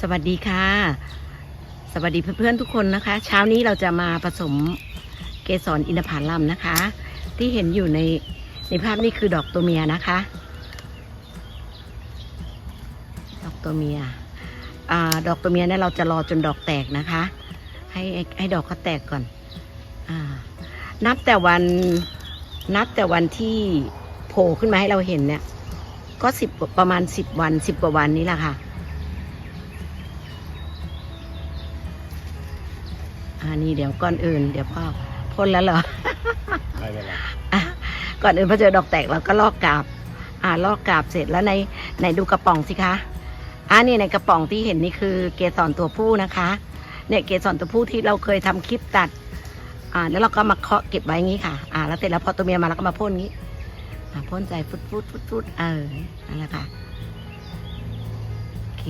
สวัสดีค่ะ สวัสดีเพื่อนๆทุกคนนะคะ เช้านี้เราจะมาผสมเกสรอินทผลัมนะคะ ที่เห็นอยู่ในในภาพนี้คือดอกตัวเมียนะคะ ดอกตัวเมียอดอกตัวเมียเนี่ยเราจะรอจนดอกแตกนะคะ ให้ให้ดอกเขาแตกก่อนอนับแต่วันนับแต่วันที่โผล่ขึ้นมาให้เราเห็นเนี่ย ก็สิบประมาณสิบวันสิบกว่าวันนี้แหละค่ะ อันนี้เดี๋ยวก่อนอื่น เดี๋ยวพ่อพ่นแล้วเหรอไม่เป็นไรอะก่อนอื่นพอเจอดอกแตกเราก็ลอกกาบ อ่าลอกกาบเสร็จแล้วในในดูกระป๋องสิคะอ่านี่ในกระป๋องที่เห็นนี่คือเกสรตัวผู้นะคะ เนี่ยเกสรตัวผู้ที่เราเคยทำคลิปตัด อ่าแล้วเราก็มาเคาะเก็บไว้อย่างนี้ค่ะ อ่า แล้วเสร็จแล้วพอตัวเมียมาเราก็มาพ่นงี้อ่าพ่นใจฟุดฟุดฟุดฟุดเออนั่นแหละค่ะโอเค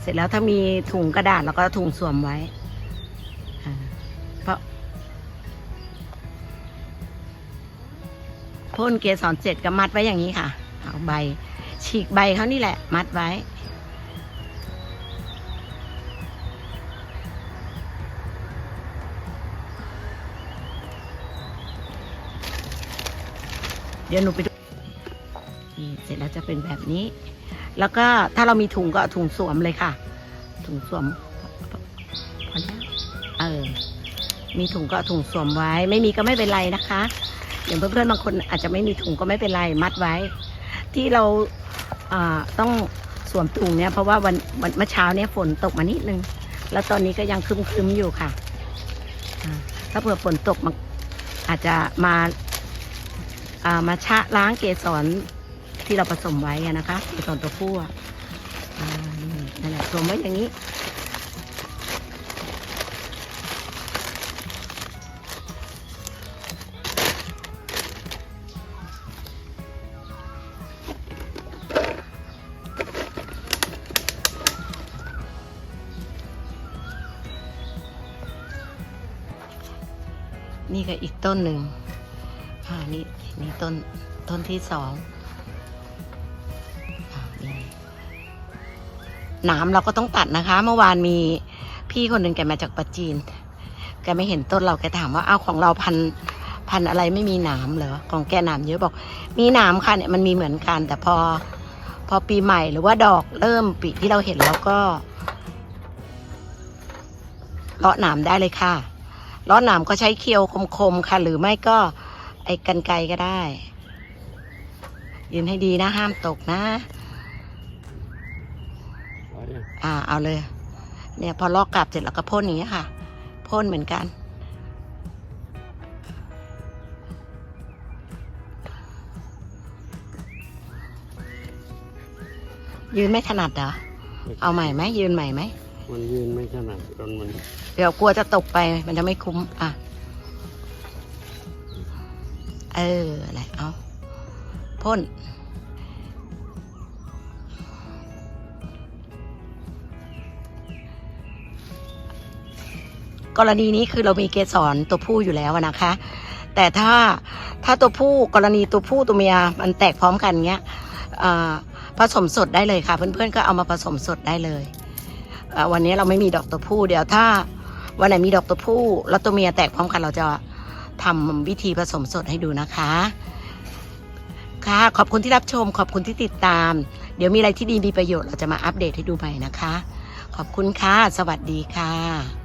เสร็จแล้วถ้ามีถุงกระดาษเราก็ถุงสวมไว้ พ่นเกสรเสร็จก็มัดไว้อย่างนี้ค่ะ เอาใบ ฉีกใบเขานี่แหละ มัดไว้ เดี๋ยวหนูไปดูนี่เสร็จแล้วจะเป็นแบบนี้ แล้วก็ถ้าเรามีถุงก็ถุงสวมเลยค่ะ ถุงสวมพอแล้วเออมีถุงก็ถุงสวมไว้ ไม่มีก็ไม่เป็นไรนะคะ อย่างเพื่อนๆบางคนอาจจะไม่มีถุงก็ไม่เป็นไรมัดไว้ ที่เราต้องสวมถุงเนี่ยเพราะว่าวันวันเมื่อเช้าเนี่ยฝนตกมานิดนึง แล้วตอนนี้ก็ยังครึมๆอยู่ค่ะ ถ้าเผื่อฝนตกมันอาจจะมาามาชะล้างเกสรที่เราผสมไว้นะคะเกสรตัวผู้อะอ่านี่นั่นแหละสวมไว้อย่างนี้ นี่ก็อีกต้นหนึ่งอ่านี่นี่ต้นต้นที่สองหนามเราก็ต้องตัดนะคะ เมื่อวานมีพี่คนหนึ่งแกมาจากปัจจีน แกไม่เห็นต้นเราแกถามว่าอ้าวของเราพันพันอะไรไม่มีหนามเหรอของแกหนามเยอะบอก มีหนามค่ะเนี่ยมันมีเหมือนกัน แต่พอพอปีใหม่หรือว่าดอกเริ่มปีที่เราเห็นแล้วก็เลาะหนามได้เลยค่ะ ล้อหนามก็ใช้เคียวคมๆค่ะ หรือไม่ก็ไอ้กันไกรก็ได้ยืนให้ดีนะ ห้ามตกนะเอาดิอ่า เอาเลย เนี่ยพอลอกกลับเสร็จแล้วก็พ่นอย่างนี้ยค่ะ พ่นเหมือนกันยืนไม่ถนัดเหรอ เอาใหม่ไหมยืนใหม่ไหม มันยืนไม่ถนัดจนมันเดี๋ยวกลัวจะตกไปมันจะไม่คุ้ม อะ เอออะไรเอาพ่นกรณีนี้คือเรามีเกสรตัวผู้อยู่แล้วนะคะ แต่ถ้าถ้าตัวผู้กรณีตัวผู้ตัวเมียมันแตกพร้อมกันเงี้ยผสมสดได้เลยค่ะ เพื่อนๆก็เอามาผสมสดได้เลย วันนี้เราไม่มีดอกตัวผู้เดี๋ยวถ้าวันไหนมีดอกตัวผู้แล้วตัวเมียแตกพร้อมกันเราจะทำวิธีผสมสดให้ดูนะคะ ค่ะ ขอบคุณที่รับชม ขอบคุณที่ติดตาม เดี๋ยวมีอะไรที่ดีมีประโยชน์เราจะมาอัปเดตให้ดูใหม่นะคะ ขอบคุณค่ะ สวัสดีค่ะ